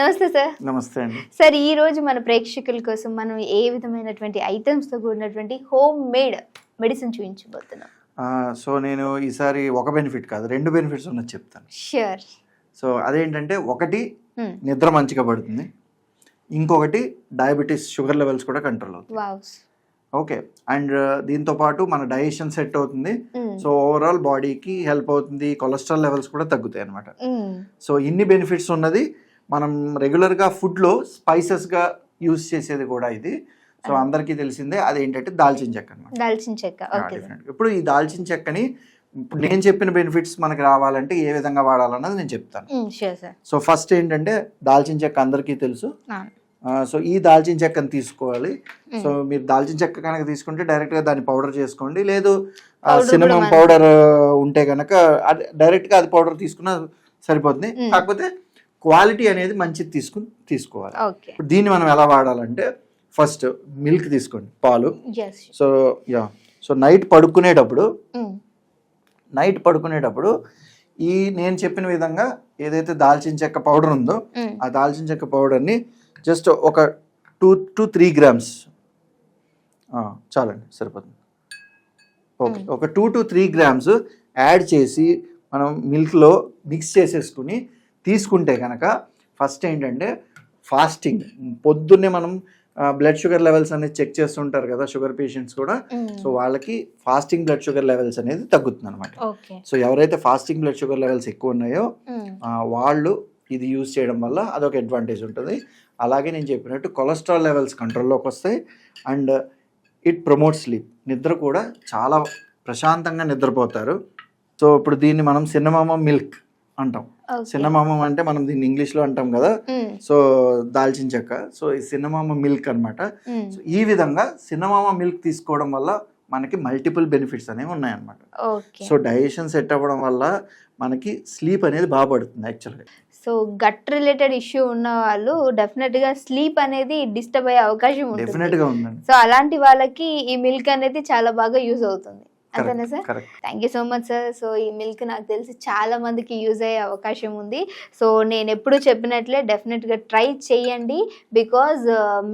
నమస్తే సార్. నమస్తే అండి. సార్ ఈ రోజు మన ప్రేక్షకుల కోసం మనం ఏ విధమైనటువంటి ఐటమ్స్తో కూడినటువంటి హోమ్ మేడ్ మెడిసిన్ చూపించబోతున్నాం సో నేను ఈసారి ఒక బెనిఫిట్ కాదు రెండు బెనిఫిట్స్ ఉన్నది చెప్తాను. షూర్ సో అదేంటంటే ఒకటి నిద్ర మంచిగా పడుతుంది ఇంకొకటి డయాబెటీస్ షుగర్ లెవెల్స్ కూడా కంట్రోల్ అవుతుంది. ఓకే అండ్ దీంతో పాటు మన డైజెషన్ సెట్ అవుతుంది. సో ఓవరాల్ బాడీకి హెల్ప్ అవుతుంది కొలెస్ట్రాల్ లెవెల్స్ కూడా తగ్గుతాయి అనమాట సో ఇన్ని బెనిఫిట్స్ ఉన్నది మనం రెగ్యులర్గా ఫుడ్లో స్పైసెస్గా యూస్ చేసేది కూడా ఇది. సో అందరికీ తెలిసిందే అదేంటంటే దాల్చిన చెక్క అనమాట దాల్చిన చెక్క. ఇప్పుడు ఈ దాల్చిన చెక్కని ఇప్పుడు నేను చెప్పిన బెనిఫిట్స్ మనకి రావాలంటే ఏ విధంగా వాడాలన్నది నేను చెప్తాను. సో ఫస్ట్ ఏంటంటే దాల్చిన చెక్క అందరికీ తెలుసు. సో ఈ దాల్చిన చెక్కని తీసుకోవాలి. సో మీరు దాల్చిన చెక్క కనుక తీసుకుంటే డైరెక్ట్గా దాన్ని పౌడర్ చేసుకోండి. లేదు సినిమం పౌడర్ ఉంటే కనుక అది డైరెక్ట్గా అది పౌడర్ తీసుకున్నా సరిపోతుంది. కాకపోతే క్వాలిటీ అనేది మంచిది తీసుకుని తీసుకోవాలి. ఇప్పుడు దీన్ని మనం ఎలా వాడాలంటే ఫస్ట్ మిల్క్ తీసుకోండి పాలు. So yeah. సో నైట్ పడుకునేటప్పుడు నైట్ పడుకునేటప్పుడు ఈ నేను చెప్పిన విధంగా ఏదైతే దాల్చిన చెక్క పౌడర్ ఉందో ఆ దాల్చిన చెక్క పౌడర్ని జస్ట్ ఒక టూ టు త్రీ గ్రామ్స్. చాలండి సరిపోతుంది. Okay Mm. ఒక two to three grams add చేసి మనం మిల్క్లో మిక్స్ చేసేసుకుని తీసుకుంటే కనుక ఫస్ట్ ఏంటంటే ఫాస్టింగ్. పొద్దున్నే మనం బ్లడ్ షుగర్ లెవెల్స్ అనేది చెక్ చేస్తుంటారు కదా షుగర్ పేషెంట్స్ కూడా. సో వాళ్ళకి ఫాస్టింగ్ బ్లడ్ షుగర్ లెవెల్స్ అనేది తగ్గుతుంది అనమాట సో ఎవరైతే ఫాస్టింగ్ బ్లడ్ షుగర్ లెవెల్స్ ఎక్కువ ఉన్నాయో వాళ్ళు ఇది యూజ్ చేయడం వల్ల అదొక అడ్వాంటేజ్ ఉంటుంది. అలాగే నేను చెప్పినట్టు కొలెస్ట్రాల్ లెవెల్స్ కంట్రోల్లోకి వస్తాయి. And it promote sleep. నిద్ర కూడా చాలా ప్రశాంతంగా నిద్రపోతారు. సో ఇప్పుడు దీన్ని మనం సిన్నమామ మిల్క్ అంటాం. సిన్నమామ అంటే మనం దీన్ని ఇంగ్లీష్లో అంటాం కదా. సో దాల్చిన చెక్క. సో ఈ సిన్నమామ మిల్క్ అన్నమాట. సో ఈ విధంగా సిన్నమామ మిల్క్ తీసుకోవడం వల్ల మనకి మల్టిపుల్ బెనిఫిట్స్ అనేవి ఉన్నాయన్నమాట. సో డైజెషన్ సెట్ అవ్వడం వల్ల మనకి స్లీప్ అనేది బాగా పడుతుంది యాక్చువల్గా. సో గట్ రిలేటెడ్ ఇష్యూ ఉన్న వాళ్ళు డెఫినెట్గా స్లీప్ అనేది డిస్టర్బ్ అయ్యే అవకాశం ఉంటుంది. ఉందండి. సో అలాంటి వాళ్ళకి ఈ మిల్క్ అనేది చాలా బాగా యూజ్ అవుతుంది. అంతేనా sir? Thank you so much sir so ఈ మిల్క్ నాకు తెలిసి చాలా మందికి యూజ్ అయ్యే అవకాశం ఉంది. సో నేను ఎప్పుడు చెప్పినట్లే డెఫినెట్గా ట్రై చేయండి బికాజ్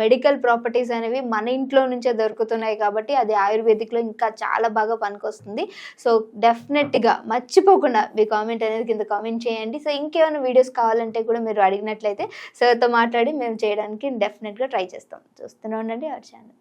మెడికల్ ప్రాపర్టీస్ అనేవి మన ఇంట్లో నుంచే దొరుకుతున్నాయి కాబట్టి అది ఆయుర్వేదిక్లో ఇంకా చాలా బాగా పనికొస్తుంది. సో డెఫినెట్గా మర్చిపోకుండా మీ కామెంట్ అనేది కింద కామెంట్ చేయండి. సో ఇంకేమైనా వీడియోస్ కావాలంటే కూడా మీరు అడిగినట్లయితే సార్తో మాట్లాడి మేము చేయడానికి డెఫినెట్గా ట్రై చేస్తాం. చూస్తూనే ఉండండి అవర్ ఛానల్